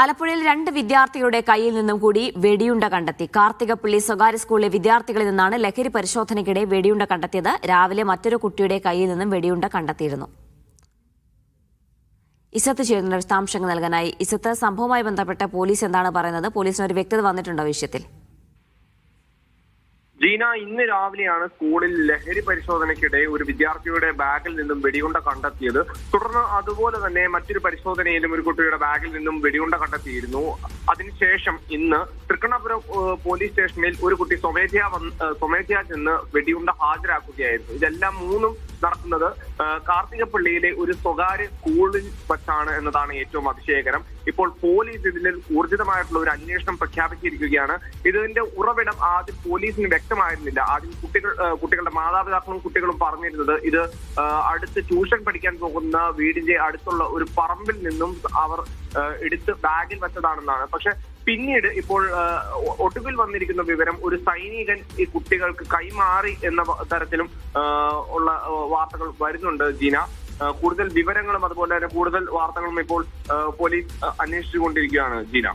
ആലപ്പുഴയിൽ രണ്ട് വിദ്യാർത്ഥികളുടെ കയ്യിൽ നിന്നും കൂടി വെടിയുണ്ട കണ്ടെത്തി. കാർത്തികപ്പള്ളി സ്വകാര്യ സ്കൂളിലെ വിദ്യാർത്ഥികളിൽ നിന്നാണ് ലഹരി പരിശോധനയ്ക്കിടെ വെടിയുണ്ട കണ്ടെത്തിയത്. രാവിലെ മറ്റൊരു കുട്ടിയുടെ കയ്യിൽ നിന്നും വെടിയുണ്ട കണ്ടെത്തിയിരുന്നു. ഇസത്ത് ചേരുന്ന വിശദാംശങ്ങൾ നൽകാനായി. ഇസത്ത് സംഭവവുമായി ബന്ധപ്പെട്ട പോലീസ് എന്താണ് പറയുന്നത്? പോലീസിന് ഒരു വ്യക്തത വന്നിട്ടുണ്ടോ വിഷയത്തിൽ? ജീന ഇന്ന് രാവിലെയാണ് സ്കൂളിൽ ലഹരി പരിശോധനയ്ക്കിടെ ഒരു വിദ്യാർത്ഥിയുടെ ബാഗിൽ നിന്നും വെടിയുണ്ട കണ്ടെത്തിയത്. തുടർന്ന് അതുപോലെ തന്നെ മറ്റൊരു പരിശോധനയിലും ഒരു കുട്ടിയുടെ ബാഗിൽ നിന്നും വെടിയുണ്ട കണ്ടെത്തിയിരുന്നു. അതിനുശേഷം ഇന്ന് തൃക്കണ്ണപുരം പോലീസ് സ്റ്റേഷനിൽ ഒരു കുട്ടി സ്വമേധയാ സ്വമേധയാ ചെന്ന് വെടിയുണ്ട ഹാജരാക്കുകയായിരുന്നു. ഇതെല്ലാം മൂന്നും നടക്കുന്നത് ഏഹ്, കാർത്തികപ്പള്ളിയിലെ ഒരു സ്വകാര്യ സ്കൂളിൽ വച്ചാണ് എന്നതാണ് ഏറ്റവും അതിശയകരം. ഇപ്പോൾ പോലീസ് ഇതിൽ ഊർജിതമായിട്ടുള്ള ഒരു അന്വേഷണം പ്രഖ്യാപിച്ചിരിക്കുകയാണ്. ഇതിന്റെ ഉറവിടം ആദ്യം പോലീസിന് വ്യക്തമായിരുന്നില്ല. ആദ്യം കുട്ടികൾ കുട്ടികളുടെ മാതാപിതാക്കളും കുട്ടികളും പറഞ്ഞിരുന്നത് ഇത് അടുത്ത് ട്യൂഷൻ പഠിക്കാൻ പോകുന്ന വീടിന്റെ അടുത്തുള്ള ഒരു പറമ്പിൽ നിന്നും അവർ എടുത്ത് ബാഗിൽ വെച്ചതാണെന്നാണ്. പക്ഷെ പിന്നീട് ഇപ്പോൾ ഒടുവിൽ വന്നിരിക്കുന്ന വിവരം ഒരു സൈനികൻ ഈ കുട്ടികൾക്ക് കൈമാറി എന്ന തരത്തിലും ഉള്ള വാർത്തകൾ വരുന്നുണ്ട് ജീന. കൂടുതൽ വിവരങ്ങളും അതുപോലെ തന്നെ കൂടുതൽ വാർത്തകളും ഇപ്പോൾ പോലീസ് അന്വേഷിച്ചുകൊണ്ടിരിക്കുകയാണ് ജീന.